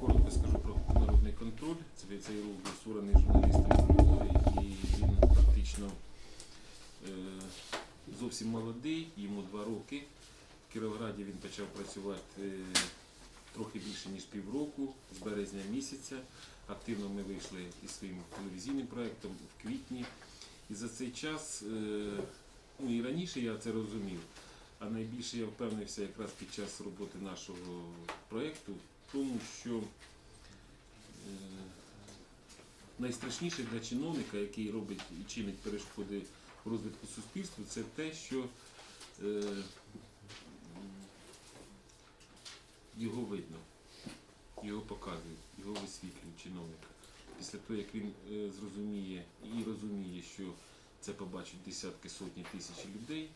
коротко скажу про народний контроль. Це цей рух був створений Львові, і він практично е, зовсім молодий, йому два роки. В Кіровограді він почав працювати е, трохи більше ніж півроку, з березня місяця. Активно ми вийшли із своїм телевізійним проєктом в квітні. І за цей час, е, ну і раніше я це розумів, а найбільше я впевнився якраз під час роботи нашого проєкту тому, що е, найстрашніше для чиновника, який робить і чинить перешкоди в розвитку суспільства, це те, що е, його видно, його показують, його висвітлюють чиновника. Після того, як він е, зрозуміє і розуміє, що це побачать десятки, сотні тисяч людей,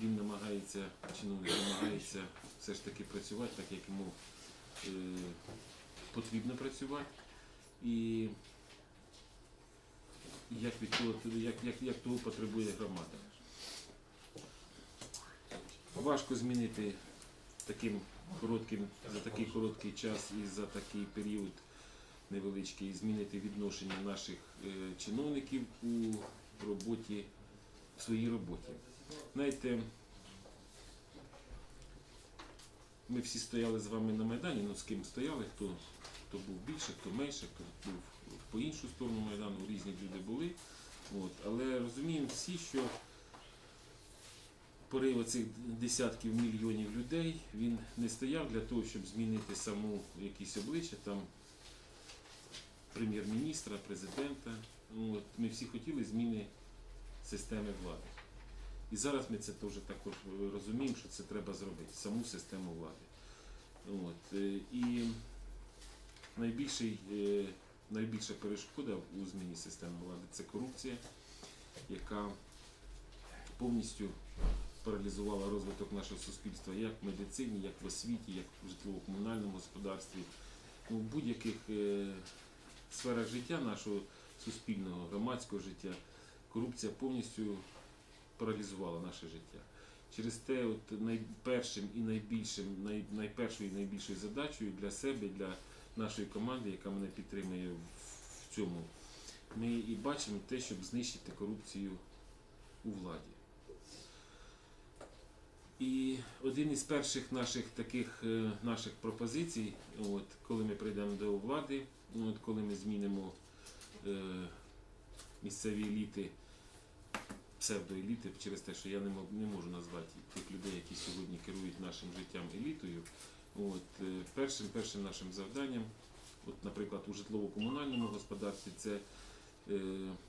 він намагається, чиновник намагається все ж таки працювати так, як йому потрібно працювати. І як, від того, як, як, як того потребує громада. Важко змінити таким коротким, за такий короткий час і за такий період невеличкий змінити відношення наших е, чиновників у роботі, в своїй роботі. Знаєте, ми всі стояли з вами на Майдані, ну з ким стояли, хто, хто був більше, хто менше, хто був по іншу сторону Майдану, різні люди були. От. Але розуміємо всі, що порив оцих десятків мільйонів людей він не стояв для того, щоб змінити саму якісь обличчя там прем'єр-міністра, президента. От, ми всі хотіли зміни системи влади. І зараз ми це теж також е, розуміємо, що це треба зробити, саму систему влади. От, е, і найбільший, е, найбільша перешкода у зміні системи влади це корупція, яка повністю паралізувала розвиток нашого суспільства як в медицині, як в освіті, як в житлово-комунальному господарстві, ну, в будь-яких сферах життя нашого суспільного, громадського життя. Корупція повністю паралізувала наше життя. Через те, от найпершим і найбільшим, най, найпершою і найбільшою задачею для себе, для нашої команди, яка мене підтримує в, цьому, ми і бачимо те, щоб знищити корупцію у владі. І один із перших наших таких е, наших пропозицій, от, коли ми прийдемо до влади, от, коли ми змінимо е, місцеві еліти, псевдоеліти, через те, що я не, не можу назвати тих людей, які сьогодні керують нашим життям елітою. От, е, першим, першим нашим завданням, от, наприклад, у житлово-комунальному господарстві, це е,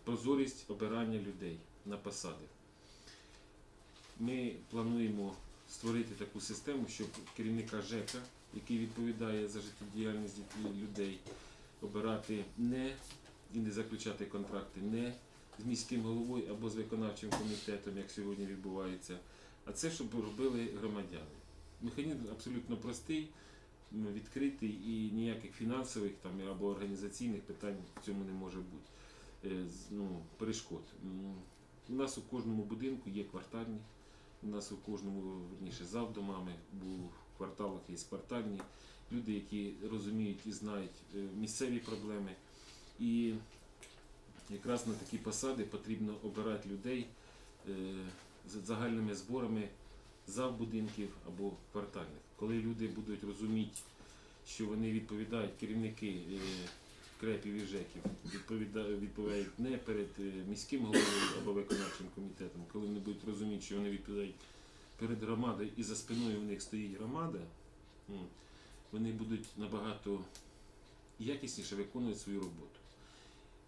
прозорість обирання людей на посади. Ми плануємо створити таку систему, щоб керівника ЖЕКа, який відповідає за життєдіяльність людей, обирати не і не заключати контракти не з міським головою або з виконавчим комітетом, як сьогодні відбувається, а це щоб робили громадяни. Механізм абсолютно простий, відкритий і ніяких фінансових там або організаційних питань в цьому не може бути. Е, Ну, перешкод. У нас у кожному будинку є квартальні, у нас у кожному верніше завдомами, у кварталах є квартальні люди, які розуміють і знають е, місцеві проблеми. І якраз на такі посади потрібно обирати людей е, з загальними зборами завбудинків або квартальних. Коли люди будуть розуміти, що вони відповідають керівники е, крепів і ЖЕКів, відповідають, не перед е, міським головою або виконавчим комітетом, коли вони будуть розуміти, що вони відповідають перед громадою і за спиною в них стоїть громада, вони будуть набагато якісніше виконувати свою роботу.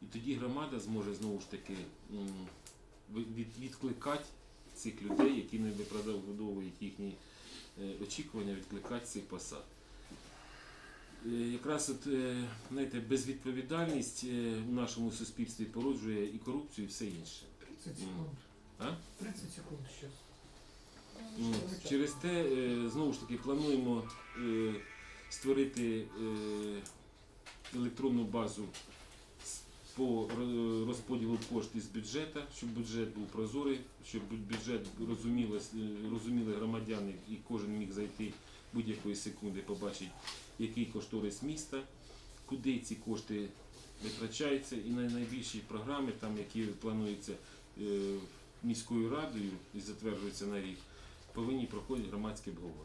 І тоді громада зможе знову ж таки від- відкликати цих людей, які не виправдовують їхні е, очікування, відкликати цих посад. Е, Якраз от, е, знаєте, безвідповідальність в нашому суспільстві породжує і корупцію, і все інше. 30 секунд. А? 30 секунд. Ну, Через те, знову ж таки, плануємо створити електронну базу по розподілу коштів з бюджету, щоб бюджет був прозорий, щоб бюджет розуміли, розуміли громадяни і кожен міг зайти будь-якої секунди побачить, який кошторис міста, куди ці кошти витрачаються, і най- найбільші програми, там, які плануються е, міською радою і затверджуються на рік, повинні проходити громадське обговорення.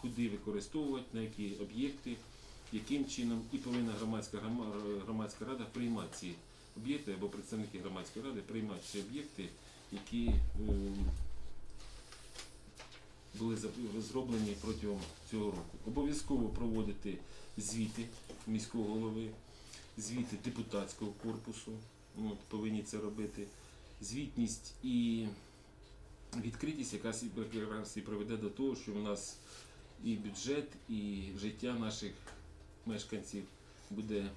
Куди використовувати, на які об'єкти, яким чином, і повинна громадська, громадська рада приймати ці об'єкти або представники громадської ради приймати ці об'єкти, які е, були зроблені протягом цього року. Обов'язково проводити звіти міського голови, звіти депутатського корпусу, ну, повинні це робити. Звітність і відкритість, яка якраз і приведе до того, що в нас і бюджет, і життя наших мешканців буде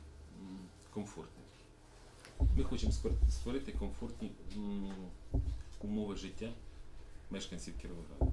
комфортним. Ми хочемо створити комфортні умови життя мешканців Кіровограда.